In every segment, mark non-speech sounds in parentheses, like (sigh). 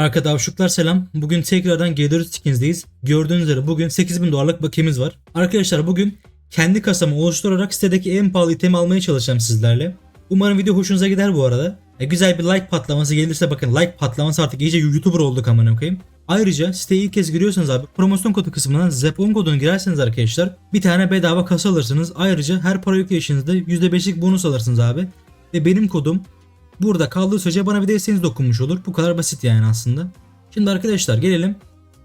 Arkada avşuklar selam. Bugün tekrardan G4 Skins'deyiz. Gördüğünüz üzere bugün 8000 dolarlık bakiyemiz var. Arkadaşlar bugün kendi kasamı oluşturarak sitedeki en pahalı itemi almaya çalışacağım sizlerle. Umarım video hoşunuza gider bu arada. E, güzel bir like patlaması gelirse bakın like patlaması artık iyice YouTuber olduk amına koyayım. Ayrıca siteye ilk kez giriyorsanız abi promosyon kodu kısmından ZEP10 kodunu girerseniz arkadaşlar bir tane bedava kasa alırsınız. Ayrıca her para yükleyişinizde %5'lik bonus alırsınız abi. Ve benim kodum burada kaldığı sürece bana bir desteğiniz dokunmuş olur. Bu kadar basit yani aslında. Şimdi arkadaşlar gelelim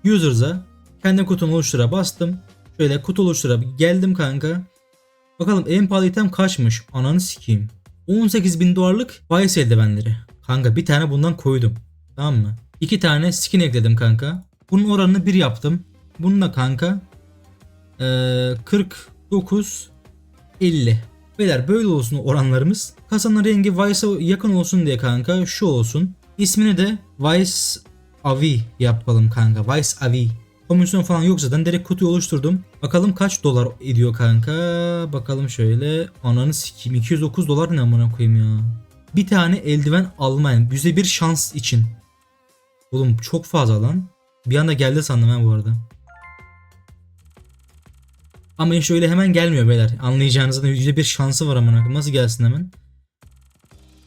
users'a. Kendi kutumu oluştura bastım. Şöyle kutu oluştura geldim kanka. Bakalım en pahalı item kaçmış? Ananı sikeyim. 18.000 dolarlık Vice eldivenleri. Kanka bir tane bundan koydum. Tamam mı? İki tane skin ekledim kanka. Bunun oranını bir yaptım. Bununla kanka eee 49 50. Beyler böyle olsun oranlarımız. Kasanın rengi Vice'a yakın olsun diye kanka şu olsun. İsmini de Vice Avi yapalım kanka. Vice Avi. Komisyon falan yok zaten direkt kutuyu oluşturdum. Bakalım kaç dolar ediyor kanka. Bakalım şöyle. Ananı sikeyim 209 dolar ne amına koyayım ya. Bir tane eldiven almayın. Yüzde bir şans için. Oğlum çok fazla lan. Bir anda geldi sandım ben bu arada. Ama iş öyle hemen gelmiyor beyler. Anlayacağınızda yüzde bir şansı var koyayım. Nasıl gelsin hemen?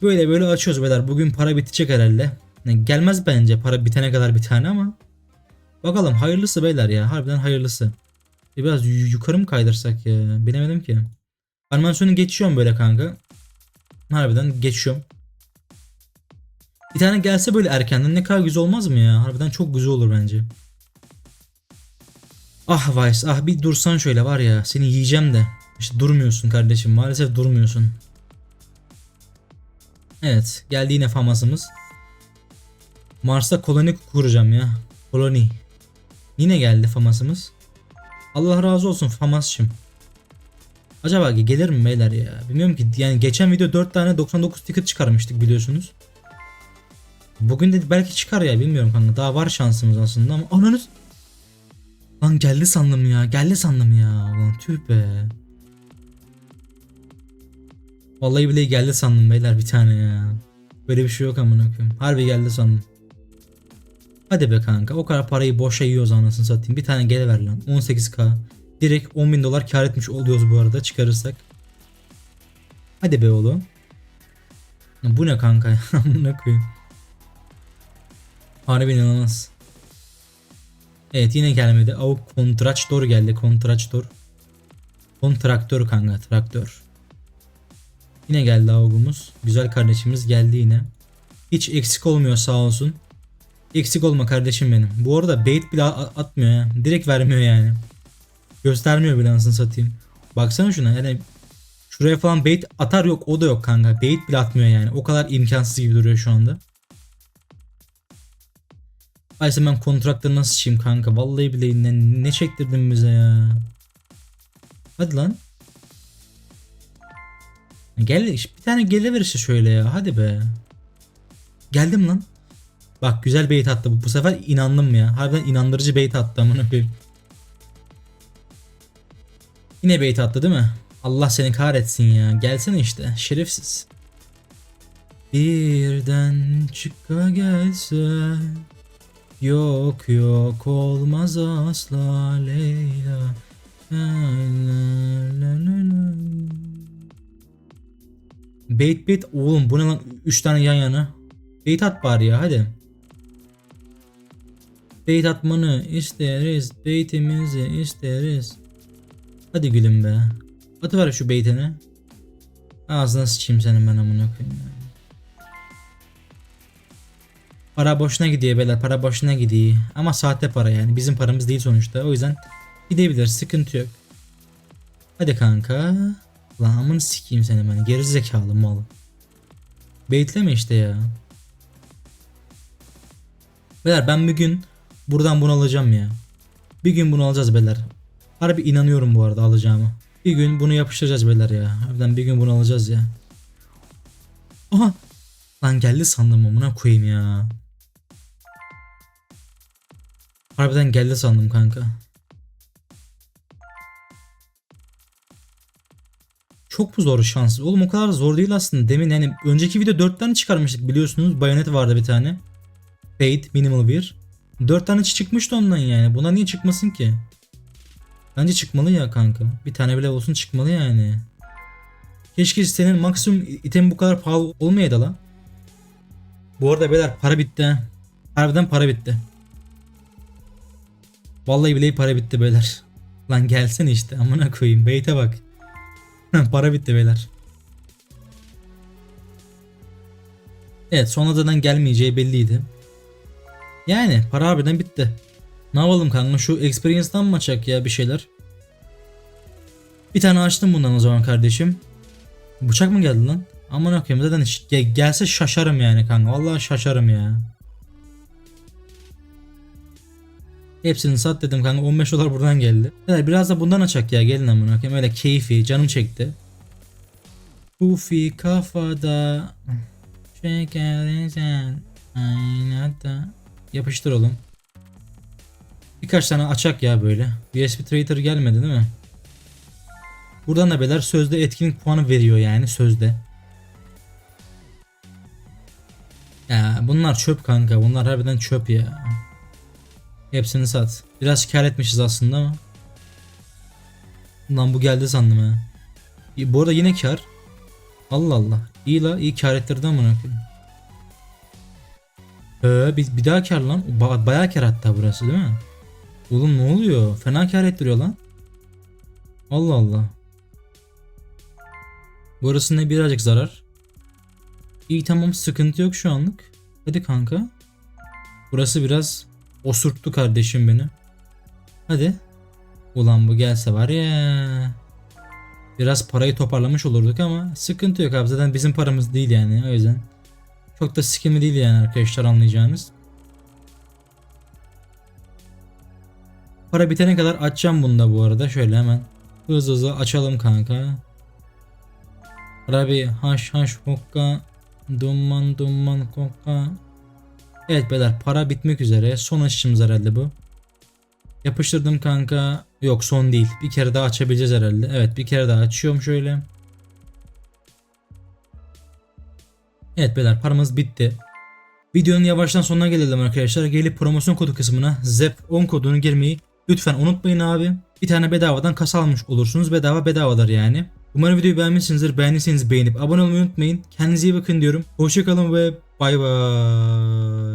Böyle böyle açıyoruz beyler. Bugün para bitecek herhalde. Yani gelmez bence para bitene kadar bir tane ama. Bakalım hayırlısı beyler ya. Harbiden hayırlısı. E biraz yu- yukarı mı kaydırsak ya? Bilemedim ki. Animasyonu geçiyorum böyle kanka. Harbiden geçiyorum. Bir tane gelse böyle erkenden ne kadar güzel olmaz mı ya? Harbiden çok güzel olur bence. Ah Vice ah bir dursan şöyle var ya seni yiyeceğim de. İşte durmuyorsun kardeşim maalesef durmuyorsun. Evet geldi yine famasımız. Mars'ta koloni kuracağım ya. Koloni. Yine geldi famasımız. Allah razı olsun famasçım. Acaba gelir mi beyler ya? Bilmiyorum ki yani geçen video 4 tane 99 ticket çıkarmıştık biliyorsunuz. Bugün de belki çıkar ya bilmiyorum kanka. Daha var şansımız aslında ama ananız Lan geldi sandım ya. Geldi sandım ya. Lan tüh be. Vallahi bile geldi sandım beyler bir tane ya. Böyle bir şey yok amına koyayım. Harbi geldi sandım. Hadi be kanka o kadar parayı boşa yiyoruz anasını satayım. Bir tane geliver lan 18k. Direkt 10 bin dolar kar etmiş oluyoruz bu arada çıkarırsak. Hadi be oğlum. Bu ne kanka ya (laughs) amına koyayım. Harbi inanılmaz. Evet yine gelmedi. O kontraktör geldi. Kontraktör. Kontraktör kanka. Traktör. Yine geldi avgumuz. Güzel kardeşimiz geldi yine. Hiç eksik olmuyor sağ olsun. Eksik olma kardeşim benim. Bu arada bait bile atmıyor ya. Direkt vermiyor yani. Göstermiyor bile anasını satayım. Baksana şuna yani şuraya falan bait atar yok o da yok kanka. Bait bile atmıyor yani. O kadar imkansız gibi duruyor şu anda. Ay sen ben kontratları nasıl çeyim kanka? Vallahi bile ne, ne çektirdin bize ya? Hadi lan. Gel bir tane geliver işte şöyle ya. Hadi be. Geldim lan. Bak güzel bait attı bu. Bu sefer inandım ya. Harbiden inandırıcı bait attı amına koyayım. Yine bait attı değil mi? Allah seni kahretsin ya. Gelsene işte. Şerefsiz. Birden çıka gelse Yok yok olmaz asla Leyla. La la. Bait bait oğlum bu ne lan? 3 tane yan yana. Bait at bari ya hadi. Bait atmanı isteriz Baitimizi isteriz. Hadi gülüm be. Atıver şu baitini Ağzına sıçayım senin ben amına koyayım ya. Para boşuna gidiyor beyler para boşuna gidiyor. Ama sahte para yani bizim paramız değil sonuçta. O yüzden gidebilir sıkıntı yok. Hadi kanka. Lan amını sikeyim seni ben geri zekalı mal. Baitleme işte ya. Beyler ben bir gün buradan bunu alacağım ya. Bir gün bunu alacağız beyler. Harbi inanıyorum bu arada alacağıma. Bir gün bunu yapıştıracağız beyler ya. Harbiden bir gün bunu alacağız ya. Aha. Lan geldi sandım amına koyayım ya. Harbiden geldi sandım kanka. Çok mu zor şans? Oğlum o kadar zor değil aslında. Demin yani önceki video 4 tane çıkarmıştık biliyorsunuz. Bayonet vardı bir tane. Fade minimal bir. 4 tane çıkmıştı ondan yani. Buna niye çıkmasın ki? Bence çıkmalı ya kanka. Bir tane bile olsun çıkmalı yani. Keşke senin maksimum item bu kadar pahalı olmayaydı lan. Bu arada beyler para bitti ha. Harbiden para bitti. Vallahi billahi para bitti beyler. Lan gelsene işte amına koyayım. Beyte bak. para bitti beyler. Evet sonradan gelmeyeceği belliydi. Yani para harbiden bitti. Ne yapalım kanka şu experience'dan mı açak ya bir şeyler? Bir tane açtım bundan o zaman kardeşim. Bıçak mı geldi lan? Aman okuyayım zaten gelse şaşarım yani kanka. Vallahi şaşarım ya. Hepsini sat dedim kanka 15 dolar buradan geldi. Evet, biraz da bundan açak ya gelin amına koyayım öyle keyfi canım çekti. Kufi kafada şekerden aynada yapıştır oğlum. Birkaç tane açak ya böyle. USB Trader gelmedi değil mi? Buradan da beyler sözde etkinlik puanı veriyor yani sözde. Ya bunlar çöp kanka. Bunlar harbiden çöp ya. Hepsini sat. Biraz kar etmişiz aslında ama. Lan bu geldi sandım ha. Bu arada yine kar. Allah Allah. İyi la iyi kar ettirdi amına koyayım. Ee, bir, bir daha kar lan. Ba- bayağı kar hatta burası değil mi? Oğlum ne oluyor? Fena kar ettiriyor lan. Allah Allah. Burası ne birazcık zarar. İyi tamam sıkıntı yok şu anlık. Hadi kanka. Burası biraz osurttu kardeşim beni. Hadi. Ulan bu gelse var ya. Biraz parayı toparlamış olurduk ama sıkıntı yok abi zaten bizim paramız değil yani o yüzden. Çok da sikimi değil yani arkadaşlar anlayacağınız. Para bitene kadar açacağım bunu da bu arada şöyle hemen. Hızlı hızlı açalım kanka. Rabi haş haş hokka duman duman kokka. Evet beyler para bitmek üzere. Son açışımız herhalde bu. Yapıştırdım kanka. Yok son değil. Bir kere daha açabileceğiz herhalde. Evet bir kere daha açıyorum şöyle. Evet beyler paramız bitti. Videonun yavaştan sonuna gelelim arkadaşlar. Gelip promosyon kodu kısmına ZEP10 kodunu girmeyi lütfen unutmayın abi. Bir tane bedavadan kasa almış olursunuz. Bedava bedavadır yani. Umarım videoyu beğenmişsinizdir. Beğendiyseniz beğenip abone olmayı unutmayın. Kendinize iyi bakın diyorum. Hoşçakalın ve bay bay.